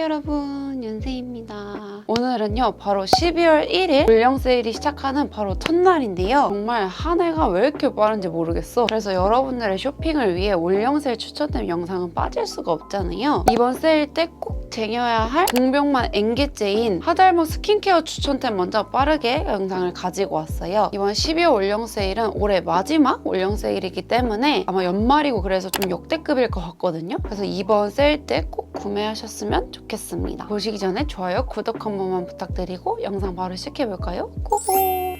여러분. 윤세입니다. 오늘은요 바로 12월 1일 물량 세일이 시작하는 바로 첫날인데요. 정말 한 해가 왜 이렇게 빠른지 모르겠어. 그래서 여러분들의 쇼핑을 위해 올영 세일 추천템 영상은 빠질 수가 없잖아요. 이번 세일 때꼭 쟁여야 할 동병만 앵기제인 하달모 스킨케어 추천템 먼저 빠르게 영상을 가지고 왔어요 이번 12월 올영 세일은 올해 마지막 올영 세일이기 때문에 아마 연말이고 그래서 좀 역대급일 것 같거든요 그래서 이번 세일 때 꼭 구매하셨으면 좋겠습니다. 보시기 전에 좋아요, 구독 한 번만 부탁드리고 영상 바로 시작해볼까요? 고고!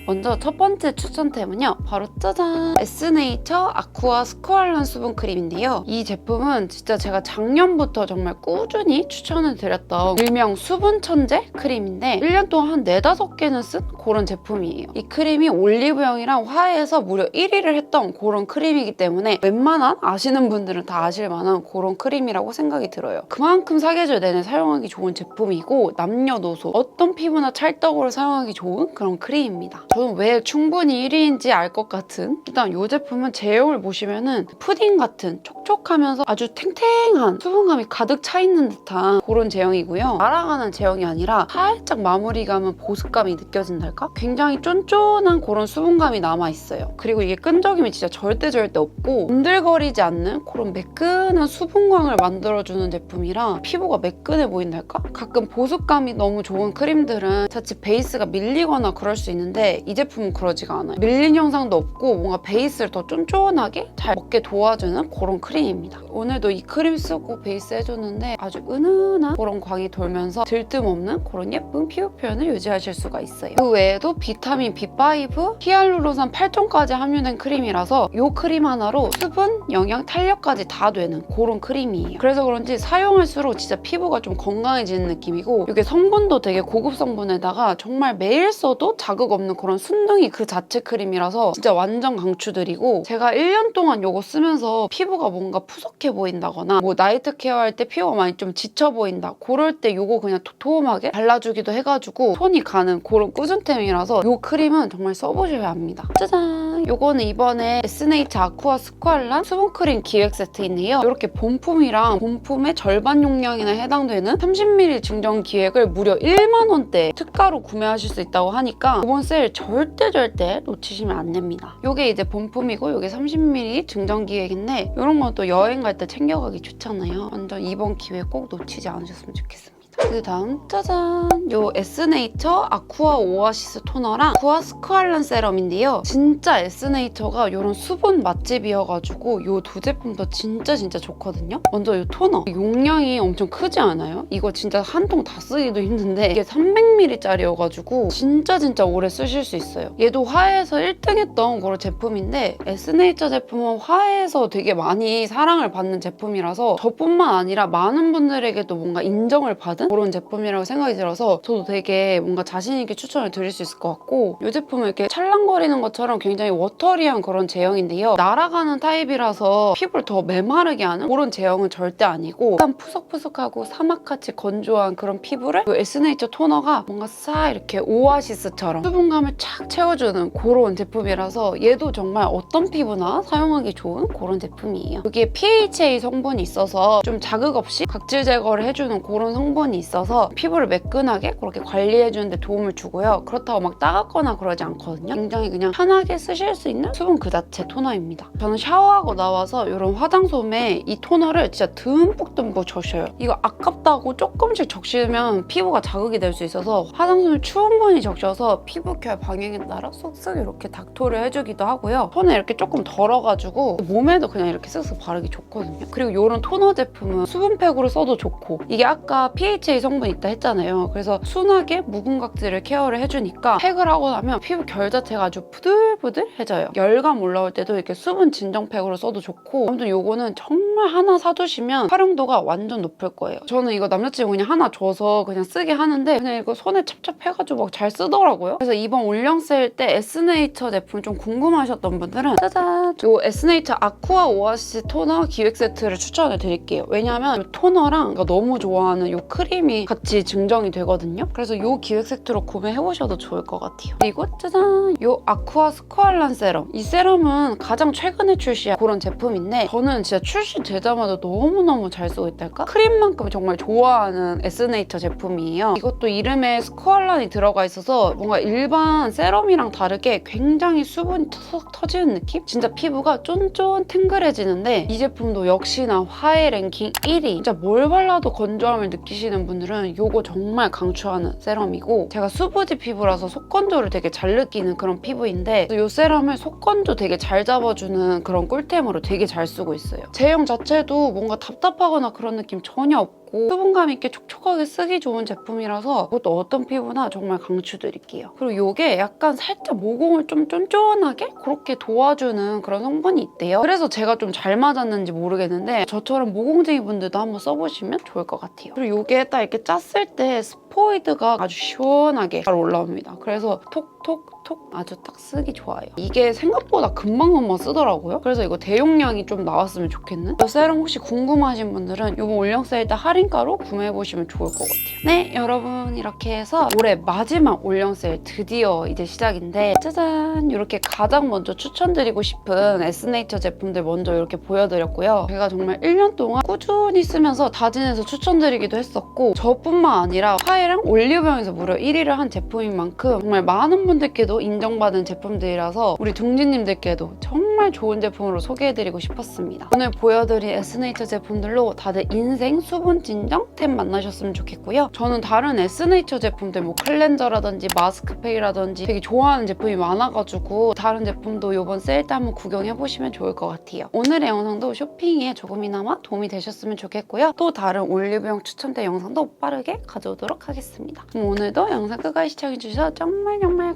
먼저 첫 번째 추천템은요. 바로 짜잔! 에스네이처 아쿠아 스코알란 수분 크림인데요. 이 제품은 진짜 제가 작년부터 정말 꾸준히 추천 을 드렸던 일명 수분 천재 크림인데 1년 동안 한 4, 5개는 쓴 그런 제품이에요. 이 크림이 올리브영이랑 화해에서 무려 1위를 했던 그런 크림이기 때문에 웬만한 아시는 분들은 다 아실 만한 그런 크림이라고 생각이 들어요. 그만큼 사계절 내내 사용하기 좋은 제품이고 남녀노소 어떤 피부나 찰떡으로 사용하기 좋은 그런 크림입니다. 저는 왜 충분히 1위인지 알 것 같은 일단 이 제품은 제형을 보시면은 푸딩 같은 촉촉하면서 아주 탱탱한 수분감이 가득 차 있는 듯한 그런 제형이고요. 날아가는 제형이 아니라 살짝 마무리감은 보습감이 느껴진달까? 굉장히 쫀쫀한 그런 수분감이 남아있어요. 그리고 이게 끈적임이 진짜 절대 절대 없고 움들거리지 않는 그런 매끈한 수분광을 만들어주는 제품이라 피부가 매끈해 보인달까? 가끔 보습감이 너무 좋은 크림들은 자칫 베이스가 밀리거나 그럴 수 있는데 이 제품은 그러지가 않아요. 밀린 현상도 없고 뭔가 베이스를 더 쫀쫀하게 잘 먹게 도와주는 그런 크림입니다. 오늘도 이 크림 쓰고 베이스 해줬는데 아주 은은한 그런 광이 돌면서 들뜸 없는 그런 예쁜 피부 표현을 유지하실 수가 있어요. 그 외에도 비타민 B5, 히알루론산 8종까지 함유된 크림이라서 이 크림 하나로 수분, 영양, 탄력까지 다 되는 그런 크림이에요. 그래서 그런지 사용할수록 진짜 피부가 좀 건강해지는 느낌이고 이게 성분도 되게 고급 성분에다가 정말 매일 써도 자극 없는 그런 순둥이 그 자체 크림이라서 진짜 완전 강추드리고 제가 1년 동안 이거 쓰면서 피부가 뭔가 푸석해 보인다거나 뭐 나이트 케어할 때 피부가 많이 좀 지쳐 보인다 그럴 때 이거 그냥 도톰하게 발라주기도 해가지고 손이 가는 그런 꾸준템이라서 이 크림은 정말 써보셔야 합니다. 짜잔! 요거는 이번에 에스네이처 아쿠아 스ኳ알란 수분크림 기획 세트인데요. 이렇게 본품이랑 본품의 절반 용량이나 해당되는 30ml 증정 기획을 무려 1만 원대 특가로 구매하실 수 있다고 하니까 이번 세일 절대 절대 놓치시면 안 됩니다. 이게 이제 본품이고 이게 30ml 증정 기획인데 이런 건 또 여행 갈 때 챙겨가기 좋잖아요. 완전 이번 기회 꼭 놓치지 않으 셨으면 좋겠습니다. 그 다음 짜잔. 요 에스네이처 아쿠아 오아시스 토너랑 아쿠아 스크알란 세럼인데요. 진짜 에스네이처가 이런 수분 맛집이어가지고 요 두 제품도 진짜 진짜 좋거든요. 먼저 요 토너. 용량이 엄청 크지 않아요? 이거 진짜 한 통 다 쓰기도 힘든데 이게 300ml짜리여가지고 진짜 진짜 오래 쓰실 수 있어요. 얘도 화해에서 1등 했던 그런 제품인데 에스네이처 제품은 화해에서 되게 많이 사랑을 받는 제품이라서 저뿐만 아니라 많은 분들에게도 뭔가 인정을 받은 그런 제품이라고 생각이 들어서 저도 되게 뭔가 자신있게 추천을 드릴 수 있을 것 같고 이 제품은 이렇게 찰랑거리는 것처럼 굉장히 워터리한 그런 제형인데요. 날아가는 타입이라서 피부를 더 메마르게 하는 그런 제형은 절대 아니고 약간 푸석푸석하고 사막같이 건조한 그런 피부를 이 에스네이처 토너가 뭔가 싹 이렇게 오아시스처럼 수분감을 착 채워주는 그런 제품이라서 얘도 정말 어떤 피부나 사용하기 좋은 그런 제품이에요. 여기에 PHA 성분이 있어서 좀 자극 없이 각질 제거를 해주는 그런 성분이 있어서 피부를 매끈하게 그렇게 관리해주는 데 도움을 주고요. 그렇다고 막 따갑거나 그러지 않거든요. 굉장히 그냥 편하게 쓰실 수 있는 수분 그 자체 토너입니다. 저는 샤워하고 나와서 이런 화장솜에 이 토너를 진짜 듬뿍듬뿍 적셔요. 이거 아깝다고 조금씩 적시면 피부가 자극이 될 수 있어서 화장솜을 충분히 적셔서 피부 케어 방향에 따라 쏙쏙 이렇게 닥토를 해주기도 하고요. 손에 이렇게 조금 덜어가지고 몸에도 그냥 이렇게 쓱쓱 바르기 좋거든요. 그리고 이런 토너 제품은 수분팩으로 써도 좋고 이게 아까 PHA 성분 있다 했잖아요. 그래서 순하게 묵은 각질을 케어를 해주니까 팩을 하고 나면 피부 결 자체가 아주 부들부들해져요. 열감 올라올 때도 이렇게 수분 진정팩으로 써도 좋고 아무튼 이거는 정말 하나 사두시면 활용도가 완전 높을 거예요. 저는 이거 남자친구 그냥 하나 줘서 그냥 쓰게 하는데 그냥 이거 손에 찹찹해가지고 막 잘 쓰더라고요. 그래서 이번 올영 세일 때 에스네이처 제품 좀 궁금하셨던 분들은 짜잔! 이 에스네이처 아쿠아 오아시스 토너 기획 세트를 추천을 드릴게요. 왜냐하면 이 토너랑 너무 좋아하는 이 크림 크림이 같이 증정이 되거든요. 그래서 이 기획 세트로 구매해보셔도 좋을 것 같아요. 그리고 짜잔! 이 아쿠아 스코알란 세럼. 이 세럼은 가장 최근에 출시한 그런 제품인데 저는 진짜 출시되자마자 너무너무 잘 쓰고 있달까? 크림만큼 정말 좋아하는 에스네이처 제품이에요. 이것도 이름에 스코알란이 들어가 있어서 뭔가 일반 세럼이랑 다르게 굉장히 수분이 턱 터지는 느낌? 진짜 피부가 쫀쫀 탱글해지는데 이 제품도 역시나 화해 랭킹 1위. 진짜 뭘 발라도 건조함을 느끼시는 분들은 이거 정말 강추하는 세럼이고 제가 수부지 피부라서 속건조를 되게 잘 느끼는 그런 피부인데 이 세럼을 속건조 되게 잘 잡아주는 그런 꿀템으로 되게 잘 쓰고 있어요. 제형 자체도 뭔가 답답하거나 그런 느낌 전혀 없고 수분감 있게 촉촉하게 쓰기 좋은 제품이라서 이것도 어떤 피부나 정말 강추드릴게요. 그리고 이게 약간 살짝 모공을 좀 쫀쫀하게 그렇게 도와주는 그런 성분이 있대요. 그래서 제가 좀 잘 맞았는지 모르겠는데 저처럼 모공쟁이 분들도 한번 써보시면 좋을 것 같아요. 그리고 이게 딱 이렇게 짰을 때 스포이드가 아주 시원하게 잘 올라옵니다. 그래서 톡톡 톡 아주 딱 쓰기 좋아요. 이게 생각보다 금방 금방 쓰더라고요. 그래서 이거 대용량이 좀 나왔으면 좋겠는? 이 세럼 혹시 궁금하신 분들은 이번 올영 세일 때 할인가로 구매해보시면 좋을 것 같아요. 네, 여러분 이렇게 해서 올해 마지막 올영 세일 드디어 이제 시작인데 짜잔! 이렇게 가장 먼저 추천드리고 싶은 에스네이처 제품들 먼저 이렇게 보여드렸고요. 제가 정말 1년 동안 꾸준히 쓰면서 다진해서 추천드리기도 했었고 저뿐만 아니라 화해랑 올리브영에서 무려 1위를 한 제품인 만큼 정말 많은 분들께도 인정받은 제품들이라서 우리 둥지님들께도 정말 좋은 제품으로 소개해드리고 싶었습니다. 오늘 보여드린 에스네이처 제품들로 다들 인생 수분 진정템 만나셨으면 좋겠고요. 저는 다른 에스네이처 제품들 뭐 클렌저라든지 마스크팩이라든지 되게 좋아하는 제품이 많아가지고 다른 제품도 이번 세일 때 한번 구경해보시면 좋을 것 같아요. 오늘의 영상도 쇼핑에 조금이나마 도움이 되셨으면 좋겠고요. 또 다른 올리브영 추천대 영상도 빠르게 가져오도록 하겠습니다. 그럼 오늘도 영상 끝까지 시청해주셔서 정말 정말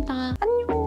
감사합니다. 안녕!